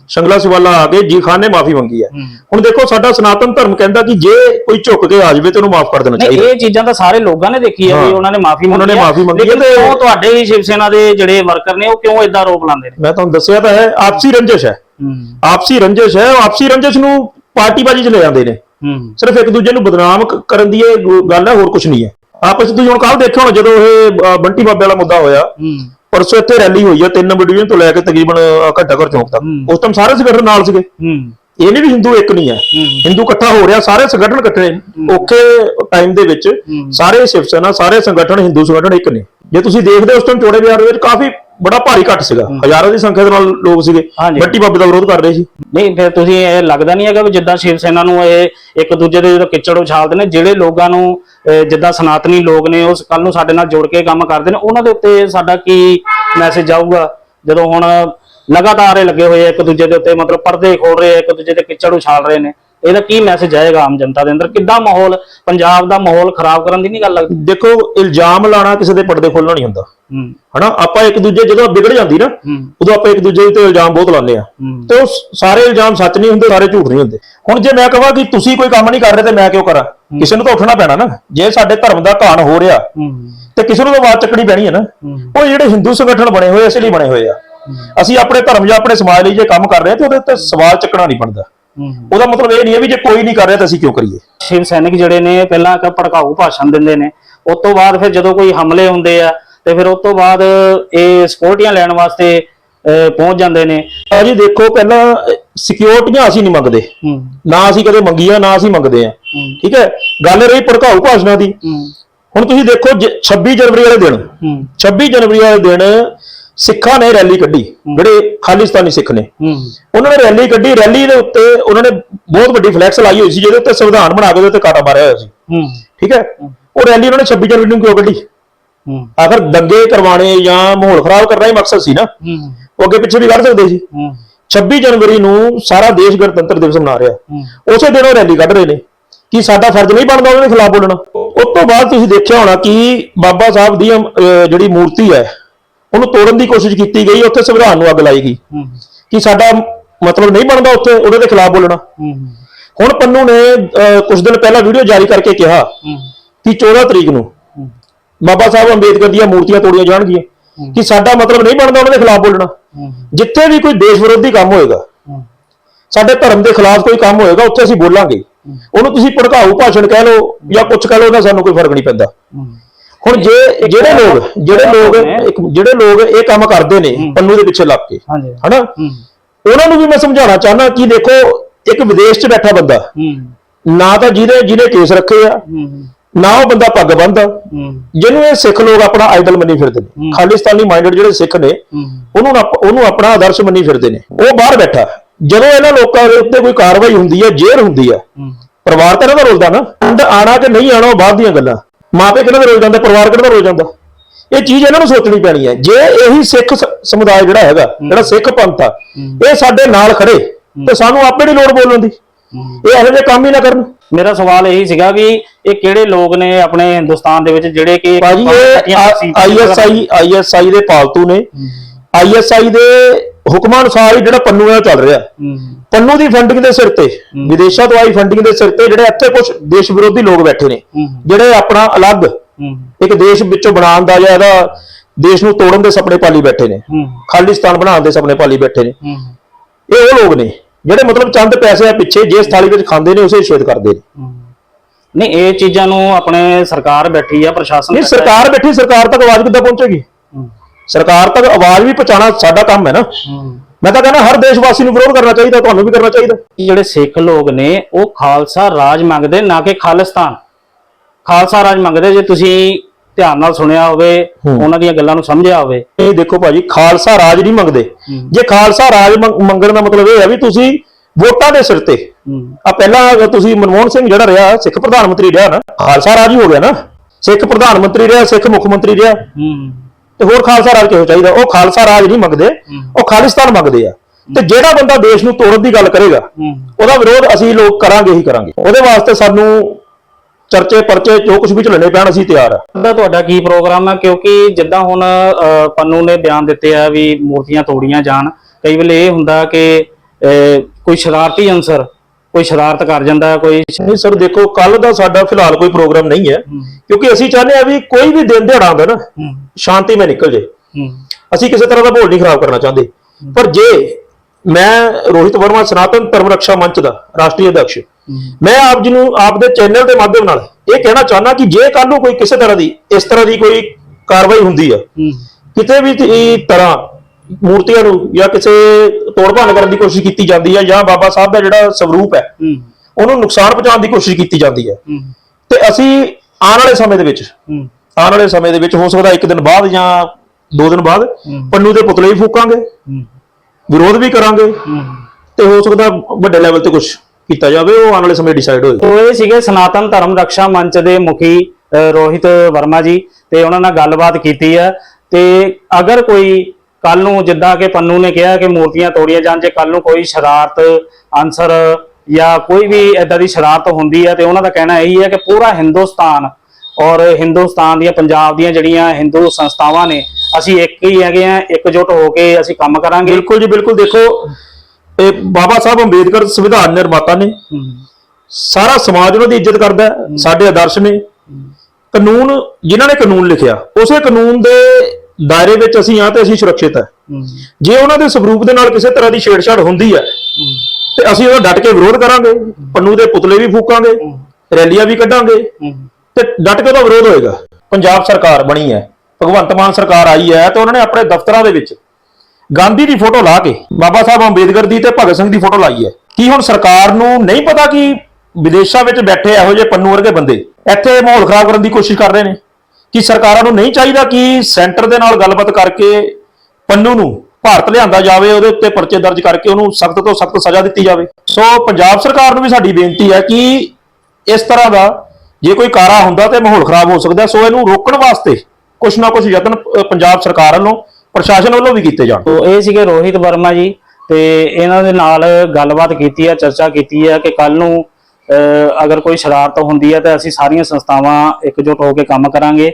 ਸ਼ੰਗਲਾ ਸਿਵਾਲਾ ਆ ਕੇ ਜੀ ਖਾਨ ਨੇ ਮਾਫੀ ਮੰਗੀ ਹੈ। ਹੁਣ ਦੇਖੋ ਸਾਡਾ ਸਨਾਤਨ ਧਰਮ ਕਹਿੰਦਾ ਕਿ ਜੇ ਕੋਈ ਝੁੱਕ ਕੇ ਆ ਜਾਵੇ ਤੇ ਉਹਨੂੰ ਮਾਫ ਕਰ ਦੇਣਾ ਚਾਹੀਦਾ। ਇਹ ਚੀਜ਼ਾਂ ਤਾਂ ਸਾਰੇ ਲੋਕਾਂ ਨੇ ਦੇਖੀ ਆ ਵੀ। ਉਹਨਾਂ ਨੇ ਮਾਫੀ ਮੰਗੀ ਉਹਨਾਂ ਨੇ। ਮਾਫ਼ੀ ਮੰਗੀ ਤੇ- ਕਿਉਂ ਤੁਹਾਡੇ ਹੀ ਸ਼ਿਵ ਸੈਨਾ ਦੇ ਜਿਹੜੇ ਵਰਕਰ ਨੇ ਉਹ ਕਿਉਂ ਇਦਾਂ ਆਰੋਪ ਲਾਉਂਦੇ ਨੇ? ਮੈਂ ਤੁਹਾਨੂੰ ਦੱਸਿਆ ਤਾਂ ਹੈ ਆਪਸੀ ਰੰਜਿਸ਼ ਹੈ। ਆਪਸੀ ਰੰਜਿਸ਼ ਹੈ ਉਹ ਆਪਸੀ ਰੰਜਿਸ਼ ਨੂੰ ਪਾਰਟੀਬਾਜ਼ੀ 'ਚ ਲੈ ਜਾਂਦੇ ਨੇ। ਸਿਰਫ ਇੱਕ ਦੂਜੇ ਨੂੰ ਬਦਨਾਮ ਕਰਨ ਦੀ ਇਹ ਗੱਲ ਹੈ ਹੋਰ ਕੁਝ ਨਹੀਂ ਹੈ। ਆਪਸ ਤੁਸੀਂ ਹੁਣ ਕੱਲ ਦੇਖਿਆ ਹੋਣਾ ਜਦੋਂ ਇਹ ਬੰਟੀ ਬਾਬੇ ਵਾਲਾ ਮੁੱਦਾ ਹੋਇਆ ਹੂੰ। ਪਰਸੋਂ ਇੱਥੇ ਰੈਲੀ ਹੋਈ 3 ਨੰਬਰ ਡਿਵੀਜ਼ਨ ਤੋਂ ਲੈ ਕੇ ਤਕਰੀਬਨ ਘੰਟਾ ਘਰ ਚੌਂਕ ਤੱਕ। ਹੂੰ। ਉਸ ਟਾਈਮ ਸਾਰੇ ਸੰਗਠਨ ਨਾਲ ਸੀਗੇ। ਹੂੰ। ਇਹ ਨਹੀਂ ਵੀ ਹਿੰਦੂ ਇੱਕ ਨਹੀਂ ਹੈ। ਹਿੰਦੂ ਇਕੱਠਾ ਹੋ ਰਿਹਾ ਸਾਰੇ ਸੰਗਠਨ ਇਕੱਠੇ ਨੇ। ਔਖੇ ਟਾਈਮ ਦੇ ਵਿੱਚ ਸਾਰੇ ਸ਼ਿਵ ਸੈਨਾ ਸਾਰੇ ਸੰਗਠਨ ਹਿੰਦੂ ਸੰਗਠਨ ਇੱਕ ਨੇ। ਜੇ ਤੁਸੀਂ ਦੇਖਦੇ ਉਸ ਟਾਈਮ ਚੋੜੇ ਬਾਜ਼ਾਰ ਦੇ ਵਿੱਚ ਕਾਫੀ ਬੜਾ ਭਾਰੀ ਘੱਟ ਸੀਗਾ। ਹਜ਼ਾਰਾਂ ਦੀ ਸੰਖਿਆ ਦੇ ਨਾਲ ਲੋਕ ਸੀਗੇ। ਬੱਟੀ ਬਾਬੇ ਦਾ ਵਿਰੋਧ ਕਰ ਰਹੇ ਸੀ। ਨਹੀਂ ਫਿਰ ਤੁਸੀਂ ਇਹ ਲੱਗਦਾ ਨਹੀਂ ਹੈਗਾ ਵੀ ਜਿੱਦਾਂ ਸ਼ਿਵ ਸੈਨਾ ਨੂੰ ਇਹ ਇੱਕ ਦੂਜੇ ਦੇ ਜਦੋਂ ਕਿਚੜ ਉਛਾਲਦੇ ਨੇ ਜਿਹੜੇ ਲੋਕਾਂ ਨੂੰ ਜਿੱਦਾਂ ਸਨਾਤਨੀ ਲੋਕ ਨੇ ਉਸ ਕੱਲ ਨੂੰ ਸਾਡੇ ਨਾਲ ਜੁੜ ਕੇ ਕੰਮ ਕਰਦੇ ਨੇ ਉਹਨਾਂ ਦੇ ਉੱਤੇ ਸਾਡਾ ਕੀ ਮੈਸੇਜ ਜਾਊਗਾ ਜਦੋਂ ਹੁਣ ਲਗਾਤਾਰ ਇਹ ਲੱਗੇ ਹੋਏ ਆ ਇੱਕ ਦੂਜੇ ਦੇ ਉੱਤੇ ਮਤਲਬ ਪਰਦੇ ਖੋਲ ਰਹੇ ਆ ਇੱਕ ਦੂਜੇ ਤੇ ਕਿਚੜ ਉਛਾਲ ਰਹੇ ਨੇ। ਇਹਦਾ ਕੀ ਮੈਸੇਜ ਆਏਗਾ ਆਮ ਜਨਤਾ ਦੇ ਅੰਦਰ? ਕਿੱਦਾਂ ਮਾਹੌਲ ਪੰਜਾਬ ਦਾ ਮਾਹੌਲ ਖਰਾਬ ਕਰਨ ਦੀ ਨਹੀਂ ਗੱਲ ਲੱਗਦੀ? ਦੇਖੋ ਇਲਜ਼ਾਮ ਲਾਣਾ ਕਿਸੇ ਦੇ ਪਰਦੇ ਖੋਲਣਾ ਨਹੀਂ ਹੁੰਦਾ। ਹੂੰ। ਹਨਾ? ਆਪਾਂ ਇੱਕ ਦੂਜੇ ਜਦੋਂ ਵਿਗੜ ਜਾਂਦੀ ਨਾ ਉਦੋਂ ਆਪਾਂ ਇੱਕ ਦੂਜੇ ਤੇ ਇਲਜ਼ਾਮ ਬਹੁਤ ਲਾਉਂਦੇ ਆ। ਤੇ ਉਹ ਸਾਰੇ ਇਲਜ਼ਾਮ ਸੱਚ ਨਹੀਂ ਹੁੰਦੇ ਸਾਰੇ ਝੂਠ ਨਹੀਂ ਹੁੰਦੇ। ਹੁਣ ਜੇ ਮੈਂ ਕਹਾਂ ਕਿ ਤੁਸੀਂ ਕੋਈ ਕੰਮ ਨਹੀਂ ਕਰ ਰਹੇ ਤੇ ਮੈਂ ਕਿਉਂ ਕਰਾਂ? ਕਿਸੇ ਨੂੰ ਤਾਂ ਉੱਠਣਾ ਪੈਣਾ ਨਾ। ਜੇ ਸਾਡੇ ਧਰਮ ਦਾ ਘਾਣ ਹੋ ਰਿਹਾ ਤੇ ਕਿਸੇ ਨੂੰ ਤਾਂ ਆਵਾਜ਼ ਚੱਕਣੀ ਪੈਣੀ ਹੈ ਨਾ। ਉਹ ਜਿਹੜੇ ਹਿੰਦੂ ਸੰਗਠਨ ਬਣੇ ਹੋਏ ਇਸ ਲਈ ਬਣੇ ਹੋਏ ਆ। ਅਸੀਂ ਆਪਣੇ ਧਰਮ ਜਾਂ ਆਪਣੇ ਸਮਾਜ ਲਈ ਜੇ ਕੰਮ ਕਰ ਰਹੇ ਤੇ ਉਹਦੇ ਤੇ ਸਵਾਲ ਚੱਕਣਾ ਨਹੀਂ ਬਣਦਾ। ਉਹਦਾ ਮਤਲਬ ਇਹ ਨਹੀਂ ਹੈ ਵੀ ਜੇ ਕੋਈ ਨਹੀਂ ਕਰ ਰਿਹਾ ਤਾਂ ਅਸੀਂ ਕਿਉਂ ਕਰੀਏ? ਸ਼ਿਵ ਸੈਨਿਕ ਜਿਹੜੇ ਨੇ ਪਹਿਲਾਂ ਇੱਕ ਭੜਕਾਊ ਭਾਸ਼ਣ ਦਿੰਦੇ ਨੇ। ਉਸ ਤੋਂ ਬਾਅਦ ਫਿਰ ਜਦੋਂ ਕੋਈ ਹਮਲੇ ਹੁੰਦੇ ਆ ਤੇ ਫਿਰ ਉਸ ਤੋਂ ਬਾਅਦ ਇਹ ਸਕਿਉਰਟੀਆਂ ਲੈਣ ਵਾਸਤੇ ਅਹ, ਪਹੁੰਚ ਜਾਂਦੇ ਨੇ। ਅਜੀ ਦੇਖੋ ਪਹਿਲਾਂ ਸਿਕਿਉਰਟੀਆਂ ਅਸੀਂ ਨਹੀਂ ਮੰਗਦੇ। ਹੂੰ। ਨਾ ਅਸੀਂ ਕਦੇ ਮੰਗੀਆਂ ਨਾ ਅਸੀਂ ਮੰਗਦੇ ਆ ਹੂੰ। ਠੀਕ ਹੈ? ਗੱਲ ਰਹੀ ਭੜਕਾਊ ਭਾਸ਼ਣਾਂ ਦੀ। ਹੂੰ। ਹੁਣ ਤੁਸੀਂ ਦੇਖੋ ਜ- 26 ਜਨਵਰੀ ਵਾਲੇ ਦਿਨ ਹੂੰ। 26 ਜਨਵਰੀ ਵਾਲੇ ਦਿਨ ਸਿੱਖਾਂ ਨੇ ਰੈਲੀ ਕੱਢੀ ਜਿਹੜੇ ਖਾਲਿਸਤਾਨੀ ਸਿੱਖ ਨੇ। ਉਹਨਾਂ ਨੇ ਰੈਲੀ ਕੱਢੀ ਰੈਲੀ ਦੇ ਉੱਤੇ ਉਹਨਾਂ ਨੇ ਬਹੁਤ ਵੱਡੀ ਫਲੈਕਸ ਲਾਈ ਹੋਈ ਸੀ ਜਿਹਦੇ ਉੱਤੇ ਸੰਵਿਧਾਨ ਬਣਾ ਕੇ ਉਹਦੇ ਉੱਤੇ ਕਾਟਾ ਮਾਰਿਆ ਹੋਇਆ ਸੀ। ਠੀਕ ਹੈ? ਉਹ ਰੈਲੀ ਉਹਨਾਂ ਨੇ 26 ਜਨਵਰੀ ਨੂੰ ਕਿਉਂ ਕੱਢੀ? ਆਖਰ ਦੰਗੇ ਕਰਵਾਣੇ ਜਾਂ ਮਾਹੌਲ ਖਰਾਬ ਕਰਨਾ ਹੀ ਮਕਸਦ ਸੀ ਨਾ ਉਹ ਅੱਗੇ ਪਿੱਛੇ ਵੀ ਕਰ ਸਕਦੇ ਸੀ। ਹੂੰ। 26 ਜਨਵਰੀ ਨੂੰ ਸਾਰਾ ਦੇਸ਼ ਗਣਤੰਤਰ ਦਿਵਸ ਮਨਾ ਰਿਹਾ। ਉਸੇ ਦਿਨ ਉਹ ਰੈਲੀ ਕੱਢ ਰਹੇ ਨੇ ਕੀ ਸਾਡਾ ਫਰਜ਼ ਨਹੀਂ ਬਣਦਾ ਉਹਨਾਂ ਦੇ ਖਿਲਾਫ ਬੋਲਣਾ। ਉਸ ਤੋਂ ਬਾਅਦ ਤੁਸੀਂ ਦੇਖਿਆ ਹੋਣਾ ਕਿ ਬਾਬਾ ਸਾਹਿਬ ਦੀ ਜਿਹੜੀ ਮੂਰਤੀ ਹੈ ਉਹਨੂੰ ਤੋੜਨ ਦੀ ਕੋਸ਼ਿਸ਼ ਕੀਤੀ ਗਈ ਉੱਥੇ ਸੰਵਿਧਾਨ ਨੂੰ ਅੱਗ ਲਾਈ ਗਈ। ਕਿ ਸਾਡਾ ਮਤਲਬ ਨਹੀਂ ਬਣਦਾ ਉੱਥੇ ਉਹਦੇ ਦੇ ਖਿਲਾਫ ਬੋਲਣਾ। ਹੁਣ ਪੰਨੂ ਨੇ ਕੁਝ ਦਿਨ ਪਹਿਲਾਂ ਵੀਡੀਓ ਜਾਰੀ ਕਰਕੇ ਕਿਹਾ ਕਿ 14 ਤਰੀਕ ਨੂੰ ਬਾਬਾ ਸਾਹਿਬ ਅੰਬੇਦਕਰ ਦੀਆਂ ਮੂਰਤੀਆਂ ਤੋੜੀਆਂ ਜਾਣਗੀਆਂ। ਕਿ ਸਾਡਾ ਮਤਲਬ ਨਹੀਂ ਬਣਦਾ ਉਹਨਾਂ ਦੇ ਖਿਲਾਫ ਬੋਲਣਾ। ਜਿੱਥੇ ਵੀ ਕੋਈ ਦੇਸ਼ ਵਿਰੋਧੀ ਕੰਮ ਹੋਏਗਾ ਸਾਡੇ ਧਰਮ ਦੇ ਖਿਲਾਫ ਕੋਈ ਕੰਮ ਹੋਏਗਾ ਉੱਥੇ ਅਸੀਂ ਬੋਲਾਂਗੇ। ਉਹਨੂੰ ਤੁਸੀਂ ਭੜਕਾਊ ਭਾਸ਼ਣ ਕਹਿ ਲਓ ਜਾਂ ਕੁਝ ਕਹਿ ਲਓ ਉਹਨਾਂ ਸਾਨੂੰ ਕੋਈ ਫ਼ਰਕ ਨਹੀਂ ਪੈਂਦਾ। ਹੁਣ ਜੇ ਜਿਹੜੇ ਲੋਕ ਜਿਹੜੇ ਲੋਕ ਇੱਕ ਜਿਹੜੇ ਲੋਕ ਇਹ ਕੰਮ ਕਰਦੇ ਨੇ ਪੰਨੂ ਦੇ ਪਿੱਛੇ ਲੱਗ ਕੇ ਹਾਂਜੀ। ਹਨਾ? ਉਹਨਾਂ ਨੂੰ ਵੀ ਮੈਂ ਸਮਝਾਉਣਾ ਚਾਹੁੰਦਾ ਕਿ ਦੇਖੋ ਇੱਕ ਵਿਦੇਸ਼ 'ਚ ਬੈਠਾ ਬੰਦਾ ਹੂੰ। ਨਾ ਤਾਂ ਜਿਹਦੇ ਜਿਹਨੇ ਕੇਸ ਰੱਖੇ ਆ ਹੂੰ। ਨਾ ਉਹ ਬੰਦਾ ਪੱਗ ਬੰਨਦਾ ਹੂੰ। ਜਿਹਨੂੰ ਇਹ ਸਿੱਖ ਲੋਕ ਆਪਣਾ ਆਈਡਲ ਮੰਨੀ ਫਿਰਦੇ ਨੇ ਖਾਲਿਸਤਾਨੀ ਮਾਈਂਡਡ ਜਿਹੜੇ ਸਿੱਖ ਨੇ ਉਹਨੂੰ ਆਪ- ਉਹਨੂੰ ਆਪਣਾ ਆਦਰਸ਼ ਮੰਨੀ ਫਿਰਦੇ ਨੇ। ਉਹ ਬਾਹਰ ਬੈਠਾ ਜਦੋਂ ਇਹਨਾਂ ਲੋਕਾਂ ਦੇ ਉੱਤੇ ਕੋਈ ਕਾਰਵਾਈ ਹੁੰਦੀ ਹੈ ਜੇਲ੍ਹ ਹੁੰਦੀ ਹੈ ਹੂੰ। ਪਰਿਵਾਰ ਤਾਂ ਇਹਨਾਂ ਦਾ ਰੁਲਦਾ ਨਾ ਪਿੰਡ ਆਣਾ ਕਿ ਨਹੀਂ ਆਣਾ ਉਹ ਬਾਅਦ ਦੀਆਂ ਗੱਲਾਂ। ਮਾਪੇ ਕਿਹਨਾਂ ਦਾ ਰੁਲ ਜਾਂਦਾ ਪਰਿਵਾਰ ਕਿਹਨਾਂ ਦਾ ਰੁਲ ਜਾਂਦਾ? ਇਹ ਚੀਜ਼ ਇਹਨਾਂ ਨੂੰ ਸੋਚਣੀ ਪੈਣੀ ਹੈ। ਜੇ ਇਹੀ ਸਿੱਖ ਸਮੁਦਾਇ ਜਿਹੜਾ ਹੈਗਾ ਜਿਹੜਾ ਸਿੱਖ ਪੰਥ ਆ ਇਹ ਸਾਡੇ ਨਾਲ ਖੜੇ ਤੇ ਸਾਨੂੰ ਆਪੇ ਨਹੀਂ ਲੋੜ ਬੋਲਣ ਦੀ। ਇਹ ਇਹੋ ਜਿਹੇ ਕੰਮ ਹੀ ਨਾ ਕਰਨ। ਮੇਰਾ ਸਵਾਲ ਇਹੀ ਸੀਗਾ ਵੀ ਇਹ ਕਿਹੜੇ ਲੋਕ ਨੇ ਆਪਣੇ ਹਿੰਦੁਸਤਾਨ ਦੇ ਵਿੱਚ ਜਿਹੜੇ ਕਿ ਭਾਜੀ ਇਹ ਆਈਐਸਆਈ ਆਈਐਸਆਈ ਦੇ ਪਾਲਤੂ ਨੇ। ਆਈਐਸਆਈ ਦੇ ਹੁਕਮਾਂ ਅਨੁਸਾਰ ਹੀ ਜਿਹੜਾ ਪੰਨੂ ਉਹ ਚੱਲ ਰਿਹਾ। ਪੰਨੂ ਦੀ ਫੰਡਿੰਗ ਦੇ ਸਿਰ ਤੇ ਵਿਦੇਸ਼ਾਂ ਤੋਂ ਆਈ ਫੰਡਿੰਗ ਦੇ ਸਿਰ ਤੇ ਜਿਹੜੇ ਇੱਥੇ ਕੁਝ ਦੇਸ਼ ਵਿਰੋਧੀ ਲੋਕ ਬੈਠੇ ਨੇ ਜਿਹੜੇ ਆਪਣਾ ਅਲੱਗ ਇੱਕ ਦੇਸ਼ ਵਿੱਚੋਂ ਬਣਾਉਣ ਦਾ ਜਾਂ ਇਹਦਾ ਦੇਸ਼ ਨੂੰ ਤੋੜਨ ਦੇ ਸੁਪਨੇ ਪਾਲੀ ਬੈਠੇ ਨੇ ਖਾਲਿਸਤਾਨ ਬਣਾਉਣ ਦੇ ਸੁਪਨੇ ਪਾਲੀ ਬੈਠੇ ਨੇ। ਇਹ ਉਹ ਲੋਕ ਨੇ ਜਿਹੜੇ ਮਤਲਬ ਚੰਦ ਪੈਸੇ ਪਿੱਛੇ ਜਿਸ ਥਾਲੀ ਵਿੱਚ ਖਾਂਦੇ ਨੇ ਉਸੇ ਛੇਦ ਕਰਦੇ ਨੇ। ਨਹੀਂ ਇਹ ਚੀਜ਼ਾਂ ਨੂੰ ਆਪਣੇ ਸਰਕਾਰ ਬੈਠੀ ਆ ਪ੍ਰਸ਼ਾਸਨ ਨਹੀਂ। ਸਰਕਾਰ ਬੈਠੀ ਸਰਕਾਰ ਤੱਕ ਆਵਾਜ਼ ਕਿੱਦਾਂ ਪਹੁੰਚੇਗੀ? ਸਰਕਾਰ ਤੱਕ ਆਵਾਜ਼ ਵੀ ਪਹੁੰਚਾਉਣਾ ਸਾਡਾ ਕੰਮ ਹੈ ਨਾ। ਮੈਂ ਤਾਂ ਕਹਿੰਦਾ ਹਰ ਦੇਸ਼ ਵਾਸੀ ਨੂੰ ਵਿਰੋਧ ਕਰਨਾ ਚਾਹੀਦਾ ਤੁਹਾਨੂੰ ਵੀ ਕਰਨਾ ਚਾਹੀਦਾ। ਜਿਹੜੇ ਸਿੱਖ ਲੋਕ ਨੇ ਉਹ ਖਾਲਸਾ ਰਾਜ ਮੰਗਦੇ ਨਾ ਕਿ ਖਾਲਿਸਤਾਨ। ਖਾਲਸਾ ਰਾਜ ਮੰਗਦੇ ਜੇ ਤੁਸੀਂ ਧਿਆਨ ਨਾਲ ਸੁਣਿਆ ਹੋਵੇ ਉਹਨਾਂ ਦੀਆਂ ਗੱਲਾਂ ਨੂੰ ਸਮਝਿਆ ਹੋਵੇ। ਇਹ ਦੇਖੋ ਭਾਜੀ ਖਾਲਸਾ ਰਾਜ ਨਹੀਂ ਮੰਗਦੇ। ਜੇ ਖਾਲਸਾ ਰਾਜ ਮੰਗ- ਮੰਗਣ ਦਾ ਮਤਲਬ ਇਹ ਹੈ ਵੀ ਤੁਸੀਂ ਵੋਟਾਂ ਦੇ ਸਿਰ ਤੇ। ਆ ਪਹਿਲਾਂ ਤੁਸੀਂ ਮਨਮੋਹਨ ਸਿੰਘ ਜਿਹੜਾ ਰਿਹਾ ਸਿੱਖ ਪ੍ਰਧਾਨ ਮੰਤਰੀ ਰਿਹਾ ਨਾ ਖਾਲਸਾ ਰਾਜ ਹੀ ਹੋ ਗਿਆ ਨਾ। ਸਿੱਖ ਪ੍ਰਧਾਨ ਮੰਤਰੀ ਰਿਹਾ ਸਿੱਖ ਮੁੱਖ ਮੰਤਰੀ ਰਿਹਾ। ਤੇ ਹੋਰ ਖਾਲਸਾ ਰਾਜ ਕਿਹੋ ਚਾਹੀਦਾ? ਉਹ ਖਾਲਸਾ ਰਾਜ ਨਹੀਂ ਮੰਗਦੇ ਉਹ ਖਾਲਿਸਤਾਨ ਮੰਗਦੇ ਆ। ਤੇ ਜਿਹੜਾ ਬੰਦਾ ਦੇਸ਼ ਨੂੰ ਤੋੜਨ ਦੀ ਗੱਲ ਕਰੇਗਾ ਉਹਦਾ ਵਿਰੋਧ ਅਸੀਂ ਲੋਕ ਕਰਾਂਗੇ ਹੀ ਕਰਾਂਗੇ। ਉਹਦੇ ਵਾਸਤੇ ਸਾਨੂੰ ਚਰਚੇ ਪਰਚੇ ਜੋ ਕੁਝ ਵੀ ਝੱਲਣੇ ਪੈਣ ਅਸੀਂ ਤਿਆਰ ਆ। ਦਾ ਤੁਹਾਡਾ ਕੀ ਪ੍ਰੋਗਰਾਮ ਹੈ ਕਿਉਂਕਿ ਜਿੱਦਾਂ ਹੁਣ ਪੰਨੂ ਨੇ ਬਿਆਨ ਦਿੱਤੇ ਆ ਵੀ ਮੂਰਤੀਆਂ ਤੋੜੀਆਂ ਜਾਣ ਕਈ ਵੇਲੇ ਇਹ ਹੁੰਦਾ ਕਿ ਕੋਈ ਸ਼ਰਾਰਤੀ ਅਨਸਰ ਕੋਈ ਸ਼ਰਾਰਤ ਕਰ ਜਾਂਦਾ ਕੋਈ ਨਹੀਂ ਸਰ ਦੇਖੋ ਕੱਲ ਦਾ ਸਾਡਾ ਫਿਲਹਾਲ ਕੋਈ ਪ੍ਰੋਗਰਾਮ ਨਹੀਂ ਹੈ ਕਿਉਂਕਿ ਅਸੀਂ ਚਾਹੁੰਦੇ ਆ ਵੀ ਕੋਈ ਵੀ ਦਿਨ ਦਿਹਾੜਾ ਆਉਂਦਾ ਨਾ ਸ਼ਾਂਤੀ ਮੈਂ ਨਿਕਲ ਜੇ। ਅਸੀਂ ਕਿਸੇ ਤਰ੍ਹਾਂ ਦਾ ਮਾਹੌਲ ਨਹੀਂ ਖਰਾਬ ਕਰਨਾ ਚਾਹੁੰਦੇ। ਪਰ ਜੇ ਮੈਂ ਰੋਹਿਤ ਵਰਮਾ ਸਨਾਤਨ ਧਰਮ ਰੱਖਿਆ ਮੰਚ ਦਾ ਰਾਸ਼ਟਰੀ ਅਧਿਕਸ਼ ਮੈਂ ਆਪ ਜੀ ਨੂੰ ਆਪ ਦੇ ਚੈਨਲ ਦੇ ਮਾਧਿਅਮ ਨਾਲ ਇਹ ਕਹਿਣਾ ਚਾਹੁੰਦਾ ਕਿ ਜੇ ਕੱਲ ਨੂੰ ਕੋਈ ਕਿਸੇ ਤਰ੍ਹਾਂ ਦੀ ਇਸ ਤਰ੍ਹਾਂ ਦੀ ਕੋਈ ਕਾਰਵਾਈ ਹੁੰਦੀ ਆ ਕਿਤੇ ਵੀ ਤਰ੍ਹਾਂ ਮੂਰਤੀਆਂ ਨੂੰ ਜਾਂ ਕਿਸੇ ਤੋੜ ਭੰਨ ਕਰਨ ਦੀ ਕੋਸ਼ਿਸ਼ ਕੀਤੀ ਜਾਂਦੀ ਹੈ ਜਾਂ ਬਾਬਾ ਸਾਹਿਬ ਦਾ ਜਿਹੜਾ ਸਵਰੂਪ ਹੈ ਉਹਨੂੰ ਨੁਕਸਾਨ ਪਹੁੰਚਾਉਣ ਦੀ ਕੋਸ਼ਿਸ਼ ਕੀਤੀ ਜਾਂਦੀ ਹੈ। ਤੇ ਅਸੀਂ ਆਉਣ ਵਾਲੇ ਸਮੇਂ ਦੇ ਵਿੱਚ ਆਉਣ ਵਾਲੇ ਸਮੇਂ ਦੇ ਵਿੱਚ ਹੋ ਸਕਦਾ ਇੱਕ ਦਿਨ ਬਾਅਦ ਜਾਂ ਦੋ ਦਿਨ ਬਾਅਦ ਪੰਨੂ ਦੇ ਪੁਤਲੇ ਵੀ ਫੂਕਾਂਗੇ ਵਿਰੋਧ ਵੀ ਕਰਾਂਗੇ ਤੇ ਹੋ ਸਕਦਾ ਵੱਡੇ ਲੈਵਲ ਤੇ ਕੁਝ ਕੀਤਾ ਜਾਵੇ ਉਹ ਆਉਣ ਵਾਲੇ ਸਮੇਂ ਡਿਸਾਈਡ ਹੋਏਗਾ। ਤੋ ਇਹ ਸੀਗੇ ਸਨਾਤਨ ਧਰਮ ਰੱਖਿਆ ਮੰਚ ਦੇ ਮੁਖੀ ਰੋਹਿਤ ਵਰਮਾ ਜੀ ਤੇ ਉਹਨਾਂ ਨਾਲ ਗੱਲਬਾਤ ਕੀਤੀ ਹੈ। ਤੇ ਅਗਰ ਕੋਈ ਕੱਲ ਨੂੰ ਜਿੱਦਾਂ ਕਿ ਪੰਨੂ ਨੇ ਕਿਹਾ ਕਿ ਮੂਰਤੀਆਂ ਤੋੜੀਆਂ ਜਾਣ ਜੇ ਕੱਲ ਨੂੰ ਕੋਈ ਸ਼ਰਾਰਤ ਅਨਸਰ ਜਾਂ ਕੋਈ ਵੀ ਇਦਾਂ ਦੀ ਸ਼ਰਾਰਤ ਹੁੰਦੀ ਹੈ ਤੇ ਉਹਨਾਂ ਦਾ ਕਹਿਣਾ ਇਹੀ ਹੈ ਕਿ ਪੂਰਾ ਹਿੰਦੁਸਤਾਨ ਔਰ ਹਿੰਦੁਸਤਾਨ ਦੀਆਂ ਪੰਜਾਬ ਦੀਆਂ ਜਿਹੜੀਆਂ ਹਿੰਦੂ ਸੰਸਥਾਵਾਂ ਨੇ ਅਸੀਂ ਇੱਕ ਹੀ ਹੈਗੇ ਆ ਇਕਜੁੱਟ ਹੋ ਕੇ ਅਸੀਂ ਕੰਮ ਕਰਾਂਗੇ। ਬਿਲਕੁਲ ਜੀ ਬਿਲਕੁਲ ਦੇਖੋ ਇਹ ਬਾਬਾ ਸਾਹਿਬ ਅੰਬੇਦਕਰ ਸੰਵਿਧਾਨ ਨਿਰਮਾਤਾ ਨੇ। ਸਾਰਾ ਸਮਾਜ ਉਹਨਾਂ ਦੀ ਇੱਜ਼ਤ ਕਰਦਾ ਸਾਡੇ ਆਦਰਸ਼ ਨੇ। ਕਾਨੂੰਨ ਜਿਨ੍ਹਾਂ ਨੇ ਕਾਨੂੰਨ ਲਿਖਿਆ ਉਸੇ ਕਾਨੂੰਨ ਦੇ ਦਾਇਰੇ ਵਿੱਚ ਅਸੀਂ ਆ ਤੇ ਅਸੀਂ ਸੁਰੱਖਿਅਤ ਹੈ। ਜੇ ਉਹਨਾਂ ਦੇ ਸਵਰੂਪ ਦੇ ਨਾਲ ਕਿਸੇ ਤਰ੍ਹਾਂ ਦੀ ਛੇੜਛਾੜ ਹੁੰਦੀ ਹੈ ਤੇ ਅਸੀਂ ਉਹਦਾ ਡਟ ਕੇ ਵਿਰੋਧ ਕਰਾਂਗੇ ਪੰਨੂ ਦੇ ਪੁਤਲੇ ਵੀ ਫੂਕਾਂਗੇ ਰੈਲੀਆਂ ਵੀ ਕੱਢਾਂਗੇ ਤੇ ਡਟ ਕੇ ਉਹਦਾ ਵਿਰੋਧ ਹੋਏਗਾ। ਪੰਜਾਬ ਸਰਕਾਰ ਬਣੀ ਹੈ ਭਗਵੰਤ ਮਾਨ ਸਰਕਾਰ ਆਈ ਹੈ ਤੇ ਉਹਨਾਂ ਨੇ ਆਪਣੇ ਦਫ਼ਤਰਾਂ ਦੇ ਵਿੱਚ ਗਾਂਧੀ ਦੀ ਫੋਟੋ ਲਾ ਕੇ ਬਾਬਾ ਸਾਹਿਬ ਅੰਬੇਦਕਰ ਦੀ ਤੇ ਭਗਤ ਸਿੰਘ ਦੀ ਫੋਟੋ ਲਾਈ ਹੈ। ਕੀ ਹੁਣ ਸਰਕਾਰ ਨੂੰ ਨਹੀਂ ਪਤਾ ਕਿ ਵਿਦੇਸ਼ਾਂ ਵਿੱਚ ਬੈਠੇ ਇਹੋ ਜਿਹੇ ਪੰਨੂ ਵਰਗੇ ਬੰਦੇ ਇੱਥੇ ਮਾਹੌਲ ਖਰਾਬ ਕਰਨ ਦੀ ਕੋਸ਼ਿਸ਼ ਕਰ ਰਹੇ ਨੇ? ਕਿ ਸਰਕਾਰਾਂ ਨੂੰ ਨਹੀਂ ਚਾਹੀਦਾ ਕਿ ਸੈਂਟਰ ਦੇ ਨਾਲ ਗੱਲਬਾਤ ਕਰਕੇ ਪੰਨੂ ਨੂੰ ਭਾਰਤ ਲਿਆਂਦਾ ਜਾਵੇ, ਉਹਦੇ ਉੱਤੇ ਪਰਚੇ ਦਰਜ ਕਰਕੇ ਉਹਨੂੰ ਸਖਤ ਤੋਂ ਸਖਤ ਸਜ਼ਾ ਦਿੱਤੀ ਜਾਵੇ? ਸੋ ਪੰਜਾਬ ਸਰਕਾਰ ਨੂੰ ਵੀ ਸਾਡੀ ਬੇਨਤੀ ਹੈ ਕਿ ਇਸ ਤਰ੍ਹਾਂ ਦਾ ਜੇ ਕੋਈ ਕਾਰਾ ਹੁੰਦਾ ਤੇ ਮਾਹੌਲ ਖਰਾਬ ਹੋ ਸਕਦਾ, ਸੋ ਇਹਨੂੰ ਰੋਕਣ ਵਾਸਤੇ ਕੁਛ ਨਾ ਕੁਛ ਯਤਨ ਪੰਜਾਬ ਸਰਕਾਰ ਵੱਲੋਂ, ਪ੍ਰਸ਼ਾਸਨ ਵੱਲੋਂ ਵੀ ਕੀਤੇ ਜਾਣ। ਤੋ ਇਹ ਸੀਗੇ ਰੋਹਿਤ ਵਰਮਾ ਜੀ ਤੇ ਇਹਨਾਂ ਦੇ ਨਾਲ ਗੱਲਬਾਤ ਕੀਤੀ ਹੈ, ਚਰਚਾ ਕੀਤੀ ਹੈ ਕਿ ਕੱਲ ਨੂੰ ਅਗਰ ਕੋਈ ਸ਼ਰਾਰਤ ਹੁੰਦੀ ਹੈ ਤਾਂ ਅਸੀਂ ਸਾਰੀਆਂ ਸੰਸਥਾਵਾਂ ਇਕਜੁੱਟ ਹੋ ਕੇ ਕੰਮ ਕਰਾਂਗੇ।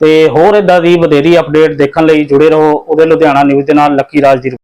ਤੇ ਹੋਰ ਇਦਾਂ ਦੀ ਵਧੇਰੀ ਅਪਡੇਟ ਦੇਖਣ ਲਈ ਜੁੜੇ ਰਹੋ। ਉਹਦੇ ਲੁਧਿਆਣਾ ਨਿਊਜ਼ ਦੇ ਨਾਲ ਲੱਕੀ ਰਾਜ ਦੀ